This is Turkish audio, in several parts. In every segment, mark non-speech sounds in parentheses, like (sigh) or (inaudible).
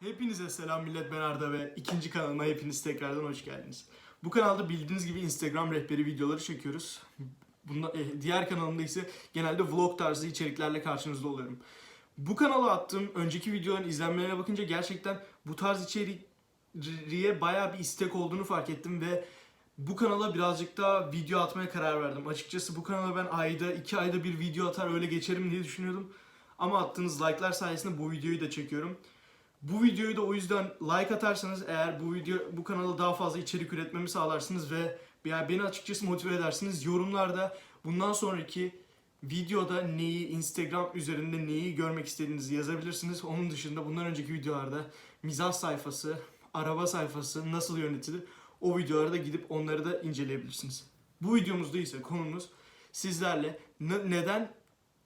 Hepinize selam millet ben Arda ve ikinci kanalıma hepiniz tekrardan hoş geldiniz. Bu kanalda bildiğiniz gibi Instagram rehberi videoları çekiyoruz. Bunda, eh, diğer kanalımda ise genelde vlog tarzı içeriklerle karşınızda oluyorum. Bu kanala attığım önceki videoların izlenmelerine bakınca gerçekten bu tarz içeriğe bayağı bir istek olduğunu fark ettim ve bu kanala birazcık daha video atmaya karar verdim. Açıkçası bu kanala ben ayda, iki ayda bir video atar öyle geçerim diye düşünüyordum. Ama attığınız like'lar sayesinde bu videoyu da çekiyorum. Bu videoyu da o yüzden like atarsanız eğer bu video bu kanala daha fazla içerik üretmemi sağlarsınız ve yani beni açıkçası motive edersiniz. Yorumlarda bundan sonraki videoda neyi Instagram üzerinde neyi görmek istediğinizi yazabilirsiniz. Onun dışında bundan önceki videolarda mizah sayfası, araba sayfası nasıl yönetilir o videolara da gidip onları da inceleyebilirsiniz. Bu videomuzda ise konumuz sizlerle ne- neden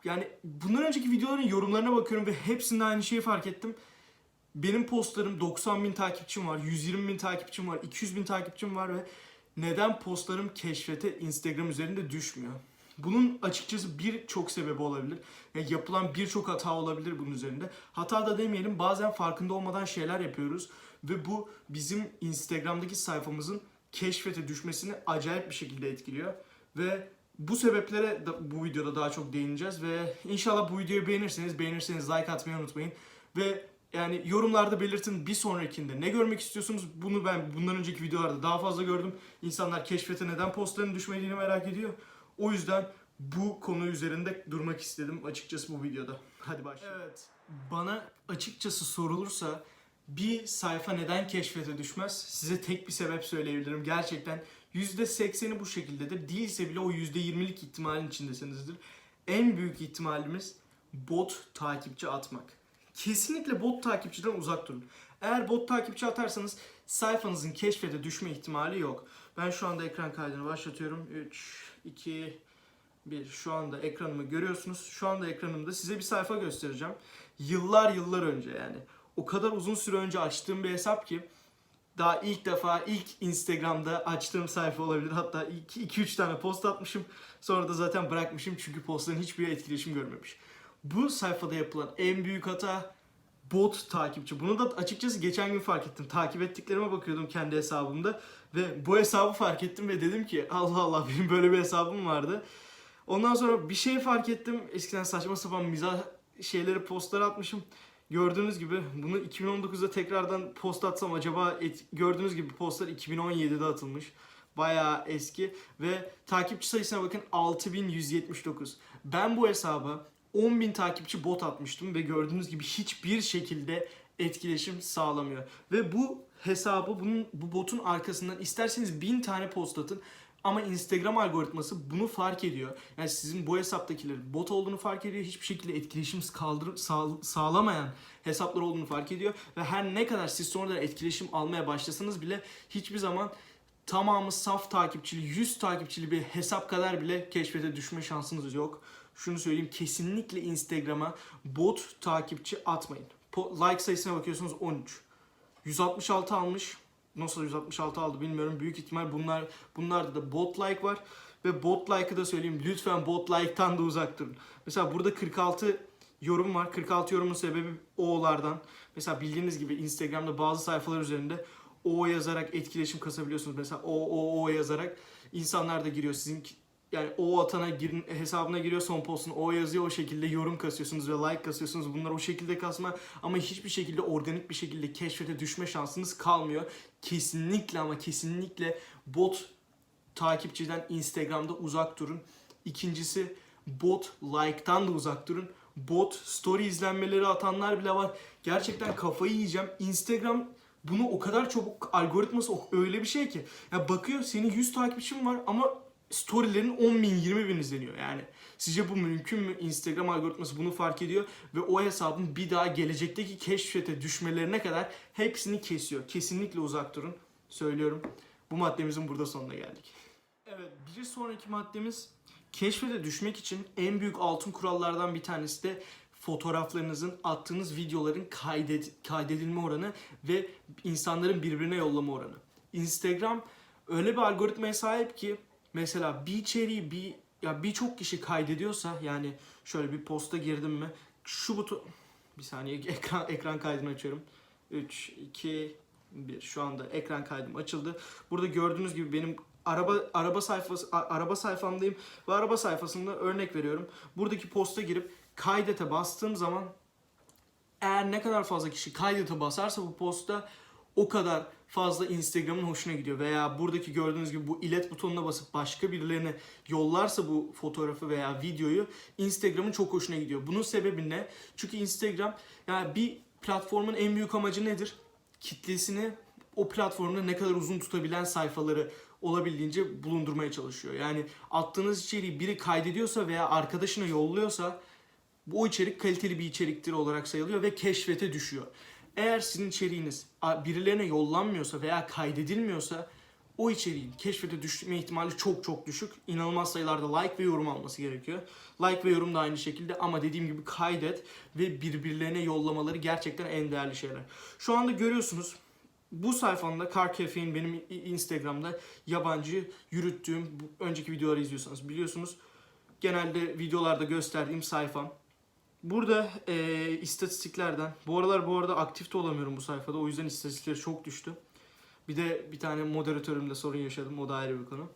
yani bundan önceki videoların yorumlarına bakıyorum ve hepsinde aynı şeyi fark ettim. Benim postlarım 90 bin takipçim var, 120 bin takipçim var, 200 bin takipçim var ve neden postlarım keşfete Instagram üzerinde düşmüyor? Bunun açıkçası birçok sebebi olabilir. Yani yapılan birçok hata olabilir bunun üzerinde. Hata da demeyelim bazen farkında olmadan şeyler yapıyoruz. Ve bu bizim Instagram'daki sayfamızın keşfete düşmesini acayip bir şekilde etkiliyor. Ve bu sebeplere bu videoda daha çok değineceğiz ve inşallah bu videoyu beğenirseniz beğenirseniz like atmayı unutmayın. Ve yani yorumlarda belirtin bir sonrakinde ne görmek istiyorsunuz? Bunu ben bundan önceki videolarda daha fazla gördüm. İnsanlar keşfete neden postların düşmediğini merak ediyor. O yüzden bu konu üzerinde durmak istedim açıkçası bu videoda. Hadi başlayalım. Evet. Bana açıkçası sorulursa bir sayfa neden keşfete düşmez? Size tek bir sebep söyleyebilirim. Gerçekten %80'i bu şekildedir. Değilse bile o %20'lik ihtimalin içindesinizdir. En büyük ihtimalimiz bot takipçi atmak. Kesinlikle bot takipçiden uzak durun. Eğer bot takipçi atarsanız sayfanızın keşfete düşme ihtimali yok. Ben şu anda ekran kaydını başlatıyorum. 3, 2, 1. Şu anda ekranımı görüyorsunuz. Şu anda ekranımda size bir sayfa göstereceğim. Yıllar yıllar önce yani. O kadar uzun süre önce açtığım bir hesap ki daha ilk defa ilk Instagram'da açtığım sayfa olabilir. Hatta 2-3 tane post atmışım. Sonra da zaten bırakmışım çünkü postların hiçbir etkileşim görmemiş. Bu sayfada yapılan en büyük hata bot takipçi. Bunu da açıkçası geçen gün fark ettim. Takip ettiklerime bakıyordum kendi hesabımda ve bu hesabı fark ettim ve dedim ki Allah Allah (laughs) benim böyle bir hesabım vardı. Ondan sonra bir şey fark ettim. Eskiden saçma sapan mizah şeyleri postlar atmışım. Gördüğünüz gibi bunu 2019'da tekrardan post atsam acaba et- gördüğünüz gibi postlar 2017'de atılmış. Bayağı eski ve takipçi sayısına bakın 6179. Ben bu hesaba 10.000 takipçi bot atmıştım ve gördüğünüz gibi hiçbir şekilde etkileşim sağlamıyor. Ve bu hesabı bunun bu botun arkasından isterseniz 1000 tane post atın ama Instagram algoritması bunu fark ediyor. Yani sizin bu hesaptakilerin bot olduğunu fark ediyor. Hiçbir şekilde etkileşim kaldır, sağ- sağlamayan hesaplar olduğunu fark ediyor. Ve her ne kadar siz sonradan etkileşim almaya başlasanız bile hiçbir zaman tamamı saf takipçili, 100 takipçili bir hesap kadar bile keşfete düşme şansınız yok. Şunu söyleyeyim kesinlikle Instagram'a bot takipçi atmayın. Like sayısına bakıyorsunuz 13. 166 almış. Nasıl 166 aldı bilmiyorum. Büyük ihtimal bunlar bunlarda da bot like var. Ve bot like'ı da söyleyeyim. Lütfen bot like'tan da uzak durun. Mesela burada 46 yorum var. 46 yorumun sebebi o'lardan. Mesela bildiğiniz gibi Instagram'da bazı sayfalar üzerinde o yazarak etkileşim kasabiliyorsunuz. Mesela o o o yazarak insanlar da giriyor sizin yani o atana girin, hesabına giriyor son postunu o yazıyor o şekilde yorum kasıyorsunuz ve like kasıyorsunuz. Bunlar o şekilde kasma ama hiçbir şekilde organik bir şekilde keşfete düşme şansınız kalmıyor. Kesinlikle ama kesinlikle bot takipçiden Instagram'da uzak durun. İkincisi bot like'tan da uzak durun. Bot story izlenmeleri atanlar bile var. Gerçekten kafayı yiyeceğim. Instagram bunu o kadar çabuk algoritması öyle bir şey ki. Ya bakıyor senin 100 takipçin var ama storylerin 10 bin 20 bin izleniyor yani. Sizce bu mümkün mü? Instagram algoritması bunu fark ediyor ve o hesabın bir daha gelecekteki keşfete düşmelerine kadar hepsini kesiyor. Kesinlikle uzak durun. Söylüyorum. Bu maddemizin burada sonuna geldik. Evet bir sonraki maddemiz keşfete düşmek için en büyük altın kurallardan bir tanesi de fotoğraflarınızın attığınız videoların kaydet, kaydedilme oranı ve insanların birbirine yollama oranı. Instagram öyle bir algoritmaya sahip ki mesela bir içeriği bir ya birçok kişi kaydediyorsa yani şöyle bir posta girdim mi şu buton bir saniye (laughs) ekran ekran kaydını açıyorum. 3, 2, 1. Şu anda ekran kaydım açıldı. Burada gördüğünüz gibi benim araba araba sayfası araba sayfamdayım ve araba sayfasında örnek veriyorum. Buradaki posta girip kaydete bastığım zaman eğer ne kadar fazla kişi kaydete basarsa bu posta o kadar fazla Instagram'ın hoşuna gidiyor veya buradaki gördüğünüz gibi bu ilet butonuna basıp başka birilerine yollarsa bu fotoğrafı veya videoyu Instagram'ın çok hoşuna gidiyor. Bunun sebebi ne? Çünkü Instagram yani bir platformun en büyük amacı nedir? Kitlesini o platformda ne kadar uzun tutabilen sayfaları olabildiğince bulundurmaya çalışıyor. Yani attığınız içeriği biri kaydediyorsa veya arkadaşına yolluyorsa bu içerik kaliteli bir içeriktir olarak sayılıyor ve keşfete düşüyor. Eğer sizin içeriğiniz birilerine yollanmıyorsa veya kaydedilmiyorsa o içeriğin keşfete düşme ihtimali çok çok düşük. İnanılmaz sayılarda like ve yorum alması gerekiyor. Like ve yorum da aynı şekilde ama dediğim gibi kaydet ve birbirlerine yollamaları gerçekten en değerli şeyler. Şu anda görüyorsunuz bu sayfamda Car Cafe'in benim Instagram'da yabancı yürüttüğüm önceki videoları izliyorsanız biliyorsunuz. Genelde videolarda gösterdiğim sayfam. Burada eee, istatistiklerden, bu aralar bu arada aktif de olamıyorum bu sayfada o yüzden istatistikleri çok düştü. Bir de bir tane moderatörümle sorun yaşadım o da ayrı bir konu.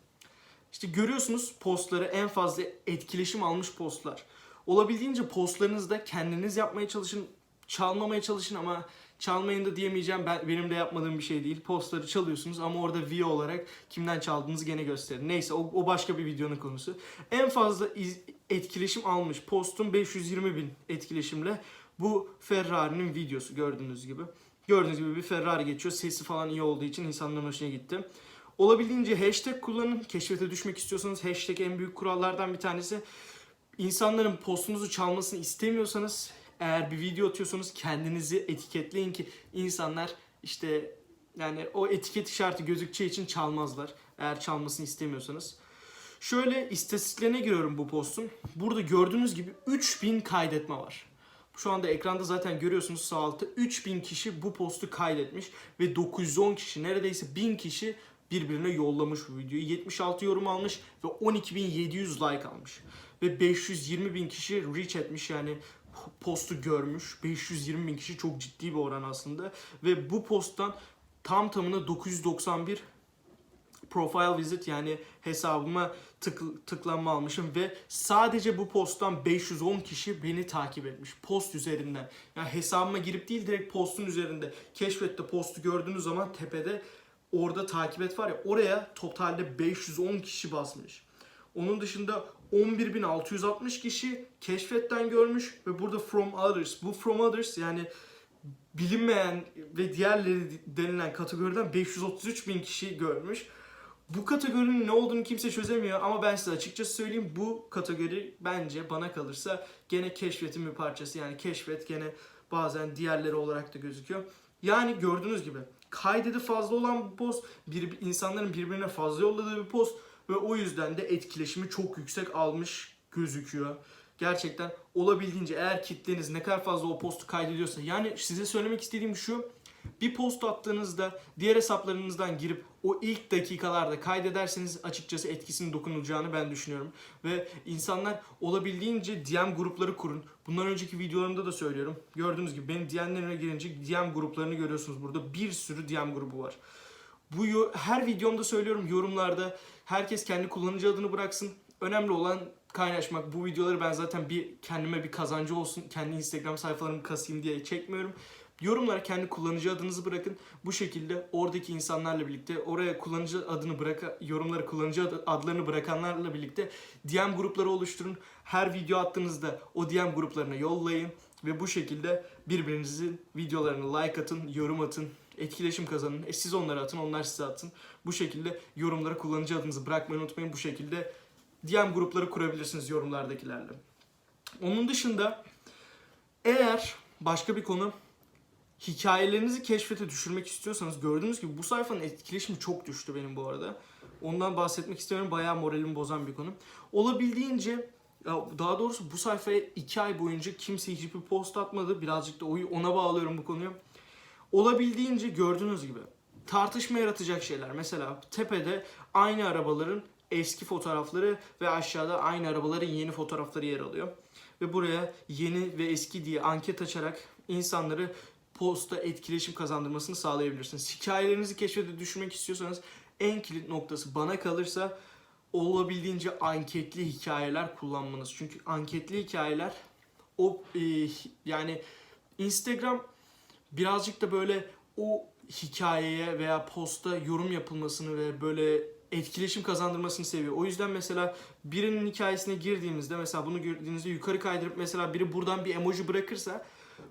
İşte görüyorsunuz postları en fazla etkileşim almış postlar. Olabildiğince postlarınızda kendiniz yapmaya çalışın, çalmamaya çalışın ama çalmayın da diyemeyeceğim. Ben benim de yapmadığım bir şey değil. Postları çalıyorsunuz ama orada view olarak kimden çaldığınızı gene gösterin. Neyse o, o başka bir videonun konusu. En fazla iz- etkileşim almış postum 520 bin etkileşimle bu Ferrari'nin videosu gördüğünüz gibi. Gördüğünüz gibi bir Ferrari geçiyor. Sesi falan iyi olduğu için insanların hoşuna gitti. Olabildiğince hashtag kullanın. Keşfete düşmek istiyorsanız hashtag en büyük kurallardan bir tanesi. İnsanların postunuzu çalmasını istemiyorsanız eğer bir video atıyorsanız kendinizi etiketleyin ki insanlar işte yani o etiket işareti gözükeceği için çalmazlar. Eğer çalmasını istemiyorsanız. Şöyle istatistiklerine giriyorum bu postun. Burada gördüğünüz gibi 3000 kaydetme var. Şu anda ekranda zaten görüyorsunuz sağ altta 3000 kişi bu postu kaydetmiş ve 910 kişi neredeyse 1000 kişi birbirine yollamış bu videoyu. 76 yorum almış ve 12.700 like almış. Ve 520 bin kişi reach etmiş yani postu görmüş. 520 bin kişi çok ciddi bir oran aslında. Ve bu posttan tam tamına 991 profile visit yani hesabıma tık, tıklanma almışım ve sadece bu posttan 510 kişi beni takip etmiş post üzerinden. Yani hesabıma girip değil direkt postun üzerinde keşfette postu gördüğünüz zaman tepede orada takip et var ya oraya totalde 510 kişi basmış. Onun dışında 11.660 kişi keşfetten görmüş ve burada from others. Bu from others yani bilinmeyen ve diğerleri denilen kategoriden 533 bin kişi görmüş. Bu kategorinin ne olduğunu kimse çözemiyor ama ben size açıkçası söyleyeyim bu kategori bence bana kalırsa gene keşfetin bir parçası. Yani keşfet gene bazen diğerleri olarak da gözüküyor. Yani gördüğünüz gibi kaydedi fazla olan bir post, bir, insanların birbirine fazla yolladığı bir post ve o yüzden de etkileşimi çok yüksek almış gözüküyor. Gerçekten olabildiğince eğer kitleniz ne kadar fazla o postu kaydediyorsa yani size söylemek istediğim şu bir post attığınızda diğer hesaplarınızdan girip o ilk dakikalarda kaydederseniz açıkçası etkisinin dokunulacağını ben düşünüyorum. Ve insanlar olabildiğince DM grupları kurun. Bundan önceki videolarımda da söylüyorum. Gördüğünüz gibi benim DM'lerime girince DM gruplarını görüyorsunuz burada. Bir sürü DM grubu var. Bu her videomda söylüyorum yorumlarda herkes kendi kullanıcı adını bıraksın. Önemli olan kaynaşmak. Bu videoları ben zaten bir kendime bir kazancı olsun, kendi Instagram sayfalarımı kasayım diye çekmiyorum. Yorumlara kendi kullanıcı adınızı bırakın. Bu şekilde oradaki insanlarla birlikte oraya kullanıcı adını bırak yorumlara kullanıcı adı- adlarını bırakanlarla birlikte DM grupları oluşturun. Her video attığınızda o DM gruplarına yollayın ve bu şekilde birbirinizin videolarını like atın, yorum atın, etkileşim kazanın. E siz onlara atın, onlar size atın. Bu şekilde yorumlara kullanıcı adınızı bırakmayı unutmayın. Bu şekilde DM grupları kurabilirsiniz yorumlardakilerle. Onun dışında eğer başka bir konu hikayelerinizi keşfete düşürmek istiyorsanız gördüğünüz gibi bu sayfanın etkileşimi çok düştü benim bu arada. Ondan bahsetmek istiyorum. Bayağı moralimi bozan bir konu. Olabildiğince daha doğrusu bu sayfaya 2 ay boyunca kimse hiçbir post atmadı. Birazcık da ona bağlıyorum bu konuyu. Olabildiğince gördüğünüz gibi tartışma yaratacak şeyler. Mesela tepede aynı arabaların eski fotoğrafları ve aşağıda aynı arabaların yeni fotoğrafları yer alıyor. Ve buraya yeni ve eski diye anket açarak insanları posta etkileşim kazandırmasını sağlayabilirsiniz. Hikayelerinizi keşfete düşürmek istiyorsanız en kilit noktası bana kalırsa olabildiğince anketli hikayeler kullanmanız. Çünkü anketli hikayeler o e, yani Instagram birazcık da böyle o hikayeye veya posta yorum yapılmasını ve böyle etkileşim kazandırmasını seviyor. O yüzden mesela birinin hikayesine girdiğimizde mesela bunu gördüğünüzde yukarı kaydırıp mesela biri buradan bir emoji bırakırsa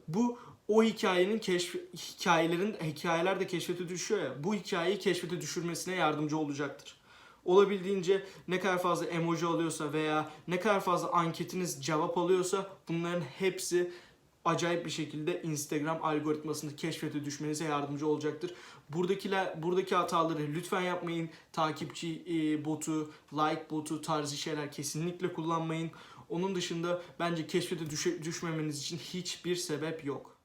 bu o hikayenin keşf hikayelerin hikayeler de keşfete düşüyor ya. Bu hikayeyi keşfete düşürmesine yardımcı olacaktır. Olabildiğince ne kadar fazla emoji alıyorsa veya ne kadar fazla anketiniz cevap alıyorsa bunların hepsi acayip bir şekilde Instagram algoritmasını keşfete düşmenize yardımcı olacaktır. Buradakiler buradaki hataları lütfen yapmayın. Takipçi e, botu, like botu tarzı şeyler kesinlikle kullanmayın. Onun dışında bence keşfete düşe- düşmemeniz için hiçbir sebep yok.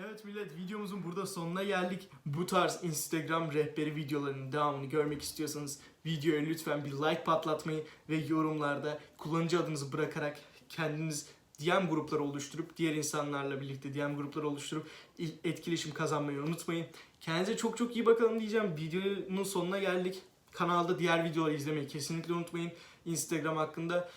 Evet millet videomuzun burada sonuna geldik. Bu tarz Instagram rehberi videolarının devamını görmek istiyorsanız videoya lütfen bir like patlatmayı ve yorumlarda kullanıcı adınızı bırakarak kendiniz DM grupları oluşturup diğer insanlarla birlikte DM grupları oluşturup il- etkileşim kazanmayı unutmayın. Kendinize çok çok iyi bakalım diyeceğim. Videonun sonuna geldik. Kanalda diğer videoları izlemeyi kesinlikle unutmayın. Instagram hakkında.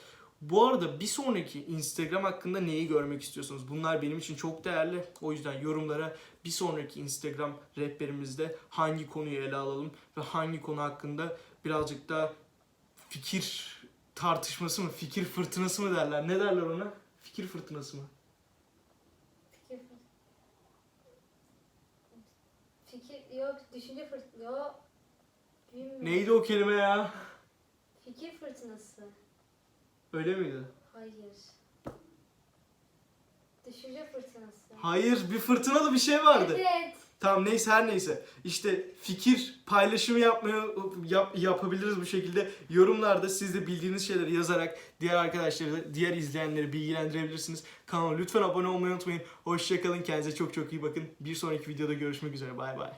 Bu arada bir sonraki Instagram hakkında neyi görmek istiyorsunuz? Bunlar benim için çok değerli. O yüzden yorumlara bir sonraki Instagram rehberimizde hangi konuyu ele alalım ve hangi konu hakkında birazcık da fikir tartışması mı, fikir fırtınası mı derler? Ne derler ona? Fikir fırtınası mı? Fikir yok düşünce fırtınası. Neydi o kelime ya? Fikir fırtınası. Öyle miydi? Hayır. Düşünce fırtınası. Hayır, bir fırtınalı bir şey vardı. Evet. Tamam neyse her neyse. İşte fikir paylaşımı yapmaya yap- yapabiliriz bu şekilde. Yorumlarda siz de bildiğiniz şeyleri yazarak diğer arkadaşları, diğer izleyenleri bilgilendirebilirsiniz. Kanala lütfen abone olmayı unutmayın. Hoşçakalın. Kendinize çok çok iyi bakın. Bir sonraki videoda görüşmek üzere. Bay bay.